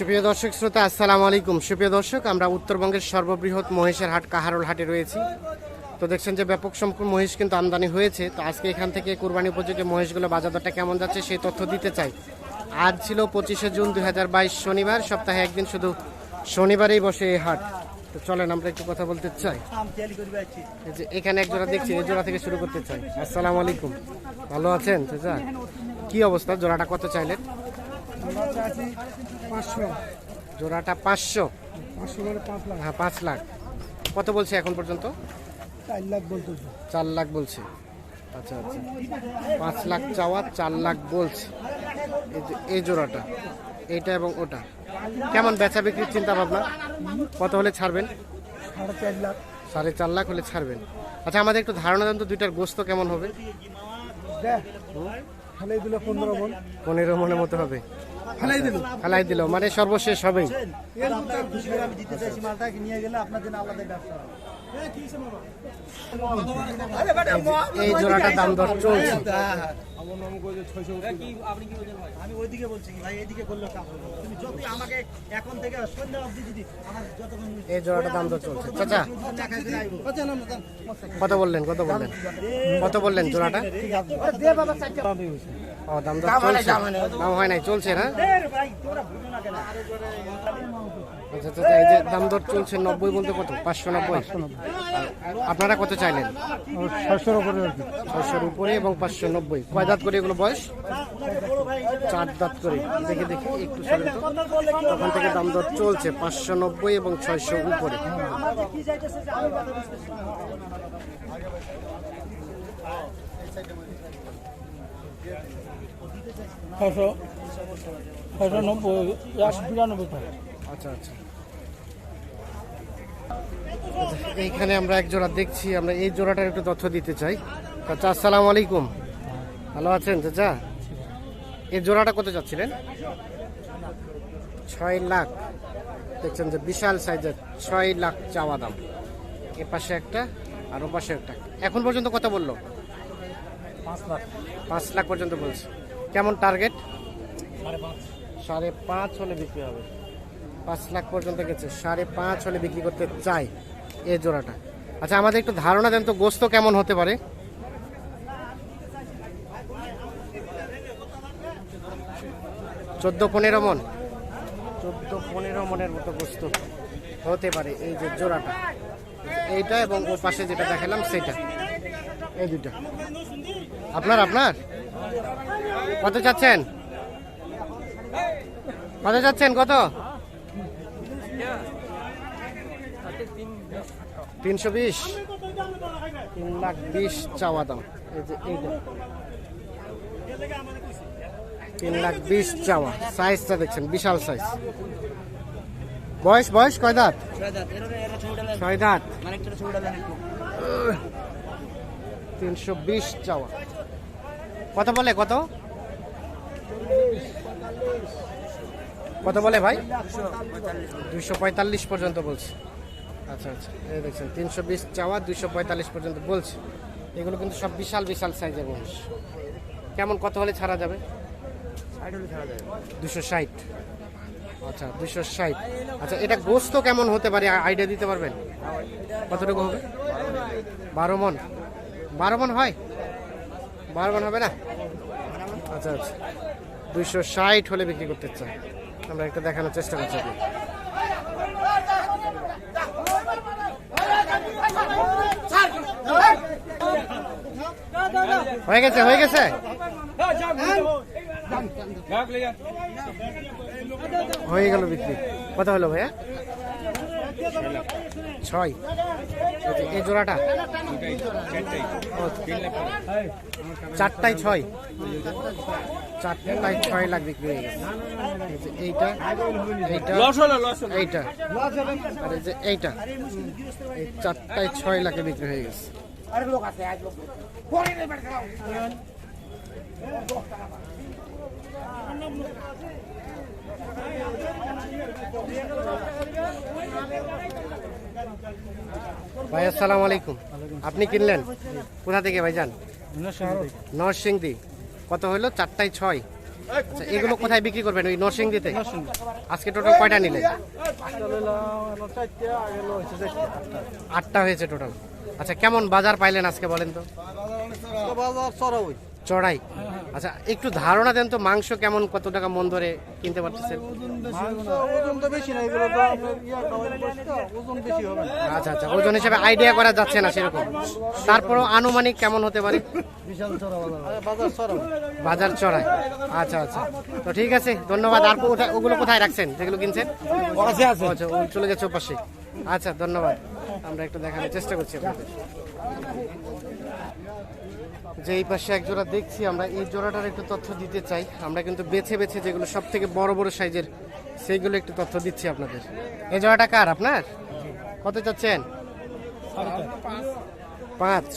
সুপ্রিয় দর্শক শ্রোতা, আসসালামু আলাইকুম। সুপ্রিয় দর্শক, আমরা উত্তরবঙ্গের সর্ববৃহৎ মহিষের হাট কাহারোল হাটে রয়েছি। তো দেখছেন যে ব্যাপক সংখ্যক মহিষ কিন্তু আমদানি হয়েছে। তো আজকে এখান থেকে কোরবানি উপযোগী মহিষগুলো বাজার দরটা কেমন যাচ্ছে সেই তথ্য দিতে চাই। আজ ছিল পঁচিশে জুন দু হাজার বাইশ শনিবার, সপ্তাহে একদিন শুধু শনিবারেই বসে এই হাট। তো চলেন, আমরা একটু কথা বলতে চাই। যে এখানে এক জোড়া দেখছি, এই জোড়া থেকে শুরু করতে চাই। আসসালামু আলাইকুম। ভালো আছেন কি অবস্থা? জোড়াটা কত চাইলেন? পাঁচশো। জোড়াটা পাঁচশো? পাঁচশো করে পাঁচ লাখ। হ্যাঁ পাঁচ লাখ। কত বলছে এখন পর্যন্ত? চার লাখ বলতেছে চার লাখ বলছে। আচ্ছা আচ্ছা। পাঁচ লাখ চাওয়া চার লাখ বলছে। এই এই জোড়াটা এইটা এবং ওটা। কেমন বেচা বিক্রির চিন্তা ভাবনা? কত হলে ছাড়বেন? সাড়ে চার লাখ। সাড়ে চার লাখ হলে ছাড়বেন। আচ্ছা আমাদের একটু ধারণা দেন তো দুইটার গোস্ত কেমন হবে? পনেরো মন। পনেরো মনের মতো হবে। ফেলাই দিল। ফেলাই দিল। মানে সর্বশেষ হবেই। আমি দিতে চাইছি মালটা নিয়ে গেলে আপনার জন্য আলাদা এই জোড়াটার দাম দর চলছে। আমি ওইদিকে বলছি ভাই এইদিকে করলে কাম হবে। না। তুমি যতই আমাকে এখন থেকে সন্ধ্যা অবধি যদি আমার যতক্ষণ এই জোড়াটার দাম দর চলছে। চাচা দেখা করে আইবো। কত বললেন কত বললেন? কত বললেন জোড়াটা? ও দাম দর চলছে। দাম হয় নাই। চলছে না? এ রে ভাই, তোরা বুঝো না কেন? আচ্ছা আচ্ছা এই যে দাম দর চলছে নব্বই বলতে কত? পাঁচশো নব্বই? আপনারা কত চাইলেন? ছয়শোর উপরে ছয়শোর উপরে এবং পাঁচশো নব্বই। কয় দাঁত করে এগুলো বয়স? চার দাঁত করে। দেখে দেখে একটু তখন থেকে দাম দর চলছে পাঁচশো নব্বই এবং ছয়শো উপরে। আচ্ছা আচ্ছা। এইখানে আমরা এক জোড়া দেখছি, আমরা এই জোড়াটার একটু তথ্য দিতে চাই। চাচা, আসসালামু আলাইকুম। ভালো আছেন, চাচা? এই জোড়াটা কত যাচ্ছিলেন ছয় লাখ। দেখছেন যে বিশাল সাইজের ছয় লাখ চাওয়া দাম। এ পাশে একটা, আর ও পাশে একটা। এখন পর্যন্ত কথা বলল? পাঁচ লাখ। পর্যন্ত বলছে। কেমন টার্গেট সাড়ে পাঁচ। হলে বিক্রি হবে। পাঁচ লাখ পর্যন্ত গেছে। সাড়ে পাঁচ হলে বিক্রি করতে চাই এই জোড়াটা। আচ্ছা আমাদের একটু ধারণা দেন তো গোস্ত কেমন হতে পারে? চোদ্দ পনেরো মন? চোদ্দ পনেরো মনের মতো গোস্ত। হতে পারে এই যে জোড়াটা। এইটা এবং ওর পাশে যেটা দেখালাম সেটা। এই দুটা আপনার আপনার? কত চাচ্ছেন? কত চাচ্ছেন, কত? তিনশো বিশ। তিন লাখ বিশ চাওয়া দাম। এই যে তিন লাখ বিশ চাওয়া। সাইজটা দেখছেন, বিশাল সাইজ। বয়স বয়স কয় দাঁত? ছয় দাঁত। তিনশো বিশ চাওয়া। কত বলে কত? কত বলে ভাই? দুশো পঁয়তাল্লিশ পর্যন্ত বলছে। আচ্ছা আচ্ছা এই দেখছেন তিনশো বিশ চাওয়া দুশো পঁয়তাল্লিশ পর্যন্ত বলছে। এগুলো কিন্তু সব বিশাল বিশাল সাইজের মহিষ কেমন কত হলে ছাড়া যাবে? দুশো ষাট। আচ্ছা দুশো ষাট। আচ্ছা এটা গোস্ত কেমন হতে পারে? আইডিয়া দিতে পারবেন? কতটুকু হবে? বারো মন। বারো মন হয়? বারো মন হবে না? আচ্ছা আচ্ছা। দুইশো ষাট হলে বিক্রি করতে চাই। আমরা একটা দেখানোর চেষ্টা করছি আপনাকে। হয়ে গেছে হয়ে গেছে? হয়ে গেল বিক্রি। কত হলো ভাইয়া? ছয়। এই জোড়াটা? চারটায় ছয়। চারটায় ছয় লাখ বিক্রি হয়ে গেছে। এইটা এইটা এইটা। আর এই যে এইটা এই চারটায় ছয় লাখে বিক্রি হয়ে গেছে। ভাই আসসালামু আলাইকুম। আপনি কিনলেন? কোথা থেকে ভাই যান? নরসিংদী। কত হইল চারটায় ছয়। আচ্ছা এগুলো কোথায় বিক্রি করবেন? ওই নরসিংদীতে? আজকে টোটাল কয়টা নিলেন? আটটা হয়েছে টোটাল আচ্ছা কেমন বাজার পাইলেন আজকে বলেন তো? চড়াই। আচ্ছা একটু ধারণা দেন তো মাংস কেমন কত টাকা মন ধরে কিনতে পারতেছেন। আচ্ছা আচ্ছা ওজন হিসাবে আইডিয়া করা যাচ্ছে না সেরকম। তারপরও আনুমানিক কেমন হতে পারে? বাজার চড়াই আচ্ছা আচ্ছা তো ঠিক আছে ধন্যবাদ। আর ওগুলো কোথায় রাখছেন? যেগুলো কিনছেন? আচ্ছা চলে গেছে ওপাশে। আচ্ছা ধন্যবাদ। আমরা একটু দেখানোর চেষ্টা করছি আপনাদের। যে এই পাশে এক জোড়া দেখছি আমরা এই জোড়াটার একটু তথ্য দিতে চাই। আমরা কিন্তু বেছে বেছে যেগুলো সব থেকে বড় বড় সাইজের সেইগুলো একটু তথ্য দিচ্ছি আপনাদের। এই জোড়াটা কার আপনার? কত চাচ্ছেন? পাঁচ।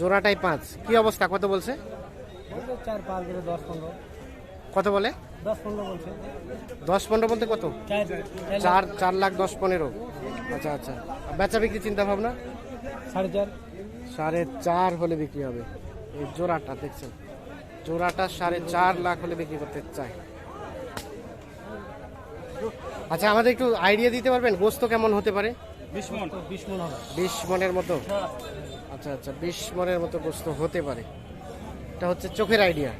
জোড়াটাই পাঁচ। কি অবস্থা? কত বলছে? কত বলে? দশ পনেরো বলতে কত? চার চার লাখ দশ পনেরো। আচ্ছা আচ্ছা। বেচা বিক্রি চিন্তা ভাবনা? সাড়ে চার। সাড়ে চার হলে বিক্রি হবে। এই জোড়াটা দেখছেন? জোড়াটা সাড়ে চার লাখ হলে বিক্রি করতে চাই। আচ্ছা আমাদের একটু আইডিয়া দিতে পারবেন? গোস্ত কেমন হতে পারে? বিশ মন। বিশ মন বিশ মনের মতো? আচ্ছা আচ্ছা বিশ মনের মতো গোস্ত হতে পারে। এটা হচ্ছে চোখের আইডিয়া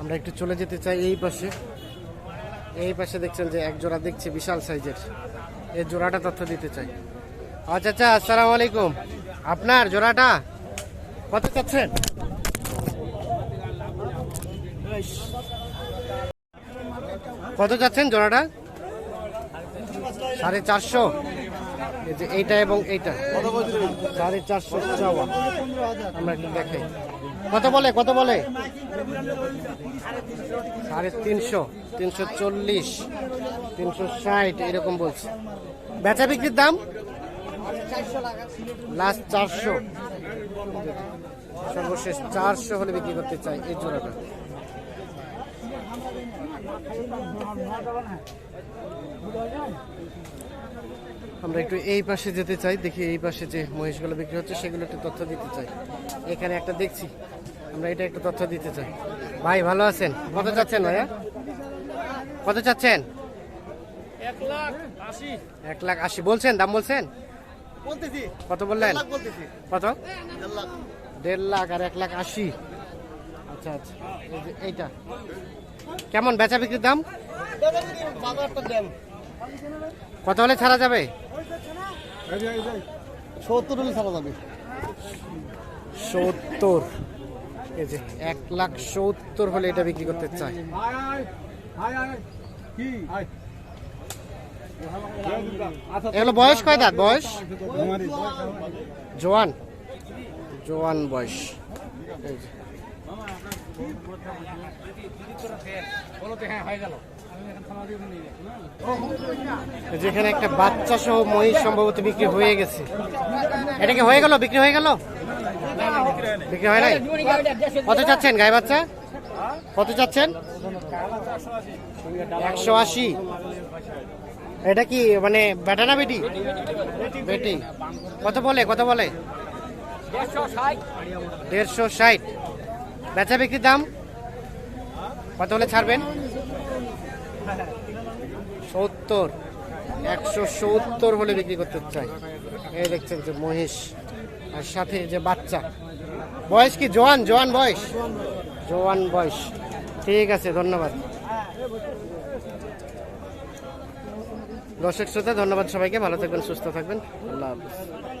আমরা একটু চলে যেতে চাই এই পাশে। এই পাশে দেখছেন যে এক জোড়া দেখছি বিশাল সাইজের। এই জোড়াটা তথ্য দিতে চাই। আচ্ছা আচ্ছা আসসালামু আলাইকুম। আপনার জোড়াটা কত চাচ্ছেন? কত চাচ্ছেন জোড়াটা? সাড়ে চারশো। যে এইটা এবং এইটা। সাড়ে চারশো চাওয়া। আমরা একটু দেখাই। কত বলে কত বলে? সাড়ে তিনশো তিনশো চল্লিশ, তিনশো ষাট, এরকম বলছে। বেচা বিক্রির দাম? লাস্ট চারশো। সর্বশেষ চারশো হলে বিক্রি করতে চাই, এই জোড়াটা। আমরা একটু এই পাশে যেতে চাই দেখি এই পাশে যে মহিষগুলো বিক্রি হচ্ছে সেগুলো একটু তথ্য দিতে চাই। এখানে একটা দেখছি আমরা এটা একটু তথ্য দিতে চাই। ভাই ভালো আছেন? কত চাচ্ছেন ভাইয়া? কত চাচ্ছেন? এক লাখ আশি। বলছেন দাম বলছেন? কত বললেন? কত? দেড় লাখ। আর এক লাখ আশি। আচ্ছা আচ্ছা। এইটা। কেমন বেচা বিক্রির দাম। কত হলে ছাড়া যাবে? সত্তর হলে ছাড়া যাবে। সত্তর। এই যে এক লাখ সত্তর হলে এটা বিক্রি করতে চাই। এগুলো বয়স কয় দাঁত? বয়স? জোয়ান। জোয়ান বয়স। এই যে। এই যে এখানে একটা বাচ্চা সহ মহিষ সম্ভবত বিক্রি হয়ে গেছে। এটা কি হয়ে গেল? বিক্রি হয়ে গেল? বিক্রি হয় নাই? কত চাচ্ছেন গায়ে বাচ্চা? কত চাচ্ছেন? একশো আশি। এটা কি মানে বেটা না বেটি? বেটি। কত বলে? কত বলে? দেড়শো ষাট। বেচা বিক্রির দাম? কত হলে ছাড়বেন? সত্তর। একশো সত্তর হলে বিক্রি করতে চাই। এই দেখছেন যে মহিষ। আর সাথে যে বাচ্চা। বয়স কি? জোয়ান জোয়ান বয়স? জোয়ান বয়স। ঠিক আছে, ধন্যবাদ। দর্শক শ্রোতা, ধন্যবাদ সবাইকে। ভালো থাকবেন, সুস্থ থাকবেন। আল্লাহ হাফিজ।